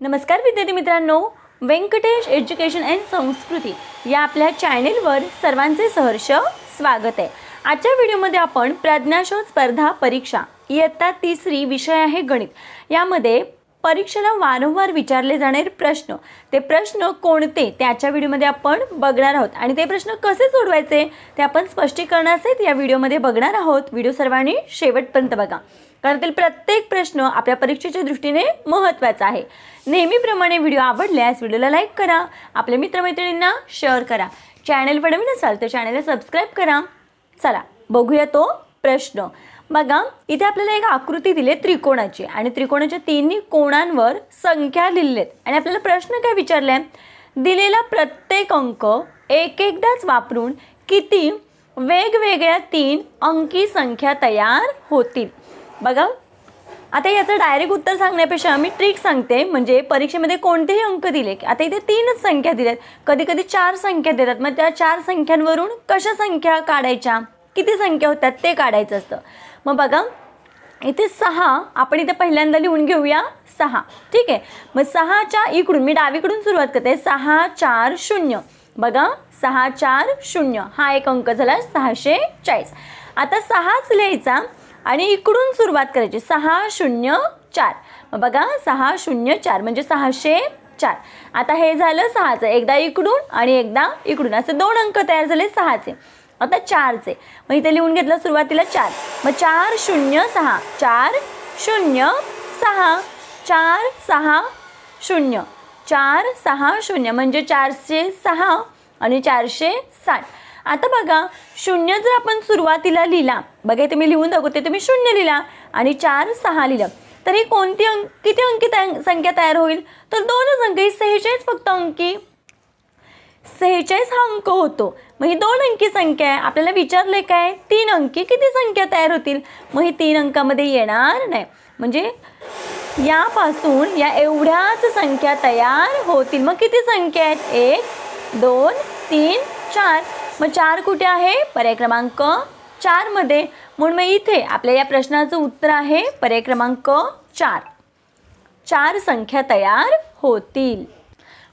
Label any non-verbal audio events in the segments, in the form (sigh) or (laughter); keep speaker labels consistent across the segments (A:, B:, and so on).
A: नमस्कार विद्यार्थी मित्रांनो. व्यंकटेश एज्युकेशन अँड संस्कृती या आपल्या चॅनेलवर सर्वांचे सहर्ष स्वागत आहे. आजच्या व्हिडिओमध्ये आपण प्रज्ञाशोध स्पर्धा परीक्षा इयत्ता तिसरी विषय आहे गणित. यामध्ये परीक्षेला वारंवार विचारले जाणारे प्रश्न ते प्रश्न कोणते त्याच्या व्हिडिओमध्ये आपण बघणार आहोत. आणि ते प्रश्न कसे सोडवायचे ते आपण स्पष्टीकरणासहित या व्हिडिओमध्ये बघणार आहोत. व्हिडिओ सर्वांनी शेवटपर्यंत बघा. कारण त्यातील प्रत्येक प्रश्न आपल्या परीक्षेच्या दृष्टीने महत्त्वाचा आहे. नेहमीप्रमाणे व्हिडिओ आवडल्यास व्हिडिओला लाईक करा आपल्या मित्रमैत्रिणींना शेअर करा. चॅनल नवीन असाल तर चॅनलला सबस्क्राईब करा. चला बघूया तो प्रश्न. बघा इथे आपल्याला एक आकृती दिली आहे त्रिकोणाची आणि त्रिकोणाच्या तिन्ही कोणांवर संख्या लिहिलेत आणि आपल्याला प्रश्न काय विचारले दिलेला प्रत्येक अंक एक एकदाच वापरून किती वेगवेगळ्या तीन अंकी संख्या तयार होतील? बघा आता याचं डायरेक्ट उत्तर सांगण्यापेक्षा मी ट्रिक सांगते. म्हणजे परीक्षेमध्ये कोणतेही अंक दिले की आता इथे तीनच संख्या दिल्यात. कधी कधी चार संख्या देतात. मग त्या चार संख्यांवरून कशा संख्या काढायच्या? किती संख्या होतात ते काढायचं असतं. मग बघा इथे सहा आपण इथे पहिल्यांदा लिहून घेऊया सहा. ठीक आहे? मग सहाच्या इकडून मी डावीकडून सुरुवात करते. सहा चार शून्य. बघा सहा चार शून्य. हा एक अंक झाला सहाशे चाळीस. आता सहाच लिहायचा. आणि इकडून सुरुवात करायची. सहा शून्य चार. मग बघा सहा शून्य चार म्हणजे सहाशे चार. आता हे झालं सहाचं. एकदा इकडून आणि एकदा इकडून. असे दोन अंक तयार झाले सहाचे. आता चारचे. मग इथे लिहून घेतलं सुरुवातीला चार. मग चार शून्य सहा. चार शून्य सहा. चार सहा शून्य. चार सहा शून्य. म्हणजे चारशे सहा आणि चारशे साठ. आता बघा शून्य जर आपण सुरुवातीला लिहिला बघा इथे मी लिहून दाखवते तुम्ही शून्य लिहिला आणि चार सहा लिहिलं तर ही कोणती अंक किती अंकी तया- संख्या तयार होईल? तर दोनच अंक ही सेहेचाळीस फक्त अंकी. सेहेचाळीस हा अंक होतो. मग ही दोन अंकी संख्या आहे आपल्याला विचारले काय? तीन अंकी किती संख्या तयार होतील? मग ही तीन अंकामध्ये येणार नाही. म्हणजे यापासून या एवढ्याच संख्या तयार होतील. मग किती संख्या आहेत? एक दोन तीन चार. मग चार कुठे आहे? पर्याय क्रमांक चारमध्ये म्हणून मग इथे आपल्या या प्रश्नाचं उत्तर आहे पर्याय क्रमांक चार. चार संख्या तयार होतील.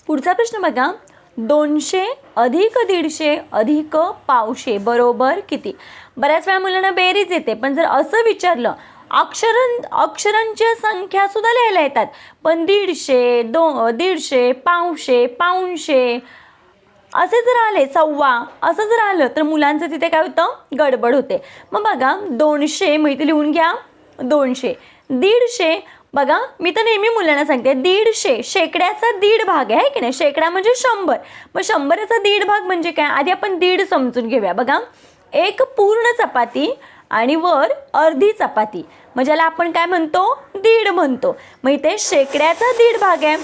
A: पुढचा प्रश्न बघा. दोनशे अधिक दीडशे अधिक पावशे बरोबर किती? बऱ्याच वेळा मुलांना बेरीज येते पण जर असं विचारलं अक्षरं अक्षरांच्या संख्या सुद्धा लिहायला येतात. पण दीडशे दो दीडशे पावशे पाऊणशे असे जर आले सव्वा असं जर आलं तर मुलांचं तिथे काय होतं? गडबड होते. मग बघा दोनशे मग इथे लिहून घ्या दोनशे. दीडशे बघा मी तर नेहमी मुलांना सांगते दीडशे शेकड्याचा दीड भाग आहे की नाही? शेकडा म्हणजे शंभर. मग शंभराचा दीड भाग म्हणजे काय? आधी आपण दीड समजून घेऊया. बघा एक पूर्ण चपाती आणि वर अर्धी चपाती. मग ज्याला आपण काय म्हणतो? दीड म्हणतो. मग इथे शेकड्याचा दीड भाग आहे.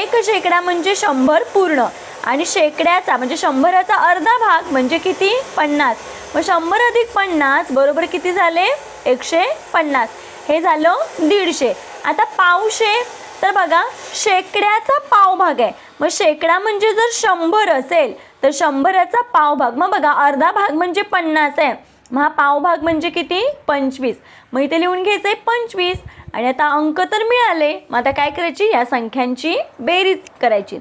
A: एक शेकडा म्हणजे शंभर पूर्ण. आणि शेकड्याचा म्हणजे शंभराचा अर्धा भाग म्हणजे किती? पन्नास. मग शंभर अधिक पन्नास बरोबर किती झाले? एकशे पन्नास. हे झालं दीडशे. आता पावशे. तर बघा शेकड्याचा पाव भाग आहे. मग शेकडा म्हणजे जर शंभर असेल तर शंभराचा पाव भाग. मग बघा अर्धा भाग म्हणजे पन्नास आहे. मग हा पाव भाग म्हणजे किती? पंचवीस. मग इथे लिहून घ्यायचं आहे पंचवीस. आणि आता अंक तर मिळाले. मग आता काय करायची? या संख्यांची बेरीज करायची.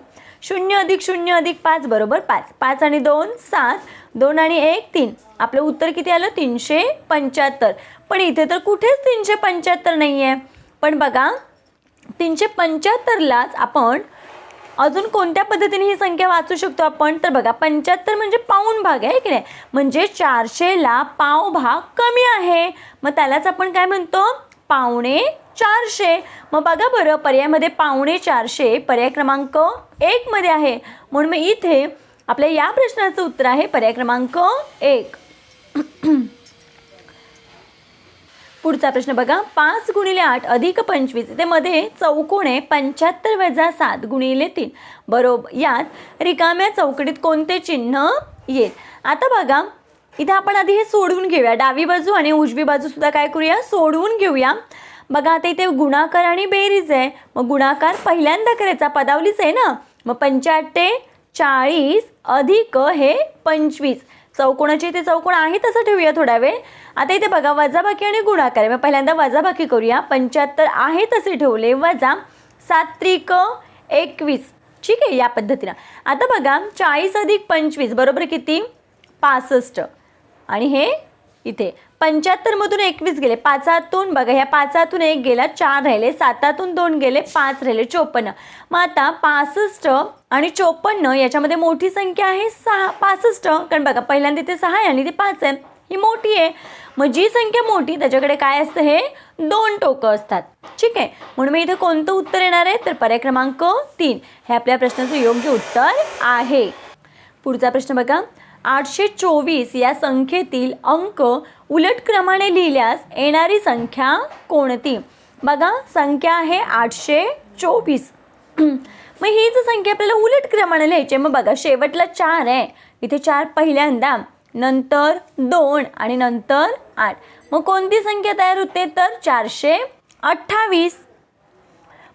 A: शून्य अधिक शून्य अधिक पाच बरोबर पाच. पाच आणि दोन सात. दोन आणि एक तीन. आपलं उत्तर किती आलं? तीनशे पंच्याहत्तर. पण इथे तर कुठेच तीनशे पंच्याहत्तर नाही आहे पण बघा तीनशे पंच्याहत्तरलाच आपण अजून कोणत्या पद्धतीने ही संख्या वाचू शकतो आपण? तर बघा पंच्याहत्तर म्हणजे पाऊण भाग आहे की नाही? म्हणजे चारशेला पाव भाग कमी आहे. मग त्यालाच आपण काय म्हणतो? पावणे चारशे. मग बघा बरं पर्यायमध्ये पावणे चारशे पर्याय क्रमांक एकमध्ये आहे. म्हणून मग इथे आपल्या या प्रश्नाचं उत्तर आहे पर्याय क्रमांक एक. (clears throat) पुढचा प्रश्न बघा. पाच गुणिले आठ अधिक पंचवीस. ते मध्ये चौकोन आहे पंच्याहत्तर वजा सात गुणिले तीन. बरोबर यात रिकाम्या चौकटीत कोणते चिन्ह येईल आता बघा. इथे आपण आधी हे सोडवून घेऊया. डावी बाजू आणि उजवी बाजूसुद्धा काय करूया? सोडवून घेऊया. बघा आता इथे गुणाकार आणि बेरीज आहे. मग गुणाकार पहिल्यांदा करायचा पदावलीच आहे ना? मग पंच्याहत्ते चाळीस अधिक हे पंचवीस. चौकोणाचे इथे चौकोण आहे तसं ठेवूया थोडा वेळ. आता इथे बघा वजाबाकी आणि गुणाकार आहे. मग पहिल्यांदा वजाबाकी करूया. पंच्याहत्तर आहे तसे ठेवले वजा सात त्रिक एकवीस. ठीक आहे या पद्धतीनं. आता बघा चाळीस अधिक पंचवीस बरोबर किती? पासष्ट. आणि हे इथे. पंच्याहत्तरमधून एकवीस गेले पाचातून बघा ह्या पाचातून एक गेला चार राहिले सातातून दोन गेले पाच राहिले चोपन्न. मग आता पासष्ट आणि चोपन्न याच्यामध्ये मोठी संख्या आहे सहा पासष्ट. कारण बघा पहिल्यांदा ते सहा आहे आणि ते पाच आहे. ही मोठी आहे. मग जी संख्या मोठी त्याच्याकडे काय असतं हे? दोन टोकं असतात. ठीक आहे? म्हणून मी इथे कोणतं उत्तर येणार आहे? तर पर्याय क्रमांक तीन. हे आपल्या प्रश्नाचं योग्य उत्तर आहे. पुढचा प्रश्न बघा. आठशे चोवीस या संख्येतील अंक उलट क्रमाने लिहिल्यास येणारी संख्या कोणती? बघा संख्या आहे आठशे चोवीस. (clears throat) मग ही जर संख्या आपल्याला उलट क्रमाने लिहायची मग बघा शेवटला चार आहे. इथे चार पहिल्यांदा नंतर दोन आणि नंतर आठ. मग कोणती संख्या तयार होते? तर चारशे अठ्ठावीस.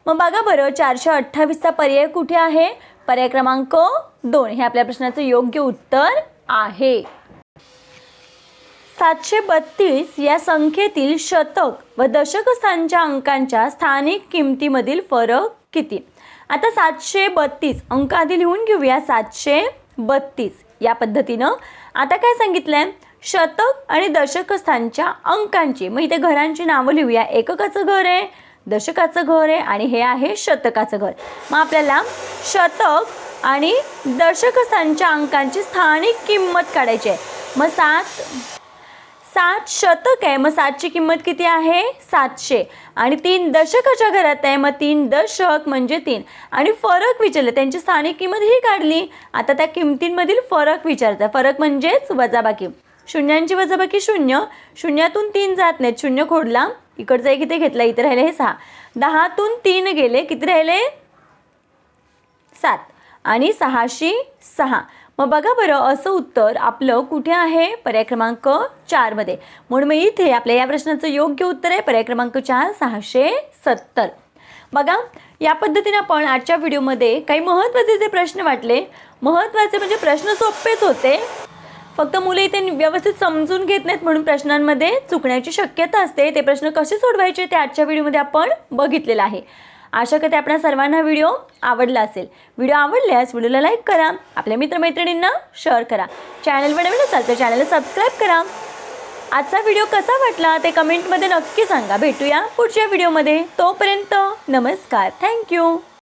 A: मग बघा बरं चारशे अठ्ठावीसचा पर्याय कुठे आहे? पर्याय क्रमांक दोन. हे आपल्या प्रश्नाचं योग्य उत्तर आहे. सातशे बत्तीस या संख्येतील शतक व दशकस्थानच्या अंकांच्या स्थानिक किमतीमधील फरक किती? आता सातशे बत्तीस अंक आधी लिहून घेऊया. सातशे बत्तीस या पद्धतीनं आता काय सांगितलंय? शतक आणि दशकस्थानच्या अंकांची. मग इथे घरांची नावं लिहूया. एककाचं घर आहे दशकाचं घर आहे आणि हे आहे शतकाचं घर. मग आपल्याला शतक आणि दशक अंकांची स्थानिक किंमत काढायची आहे. मग सात सात शतक आहे. मग सातची किंमत किती आहे? सातशे. आणि तीन दशकाच्या घरात आहे. मग तीन दशक म्हणजे तीन. आणि फरक विचारले त्यांची स्थानिक किंमत ही काढली. आता त्या किमतींमधील फरक विचारतात फरक म्हणजेच वजाबाकी. शून्यांची वजाबाकी शून्य. शून्यातून तीन जात नाहीत. शून्य खोडला. इकडचं एक इथे घेतला इथे राहिले हे सहा. दहातून तीन गेले. किती राहिले? सात. आणि सहाशे सहा. मग बघा बरं असं उत्तर आपलं कुठे आहे? पर्याय क्रमांक चारमध्ये म्हणून मग इथे आपल्या या प्रश्नाचं योग्य उत्तर आहे. पर्याय क्रमांक चार सहाशे सत्तर. बघा या पद्धतीने आपण आजच्या व्हिडिओमध्ये काही महत्त्वाचे जे प्रश्न वाटले महत्त्वाचे म्हणजे प्रश्न सोपेच होते. फक्त मुलं इथे व्यवस्थित समजून घेत नाहीत म्हणून प्रश्नांमध्ये चुकण्याची शक्यता असते. ते प्रश्न कसे सोडवायचे ते आजच्या व्हिडिओमध्ये आपण बघितलेलं आहे. आशा करते आपण सर्वांना व्हिडिओ आवडला असेल. व्हिडिओ आवडल्यास व्हिडिओला लाईक करा आपल्या मित्रमैत्रिणींना शेअर करा. चॅनलवर नवीन असाल तर चॅनलला सबस्क्राईब करा. आजचा व्हिडिओ कसा वाटला ते कमेंटमध्ये नक्की सांगा. भेटूया पुढच्या व्हिडिओमध्ये. तोपर्यंत नमस्कार. थँक्यू.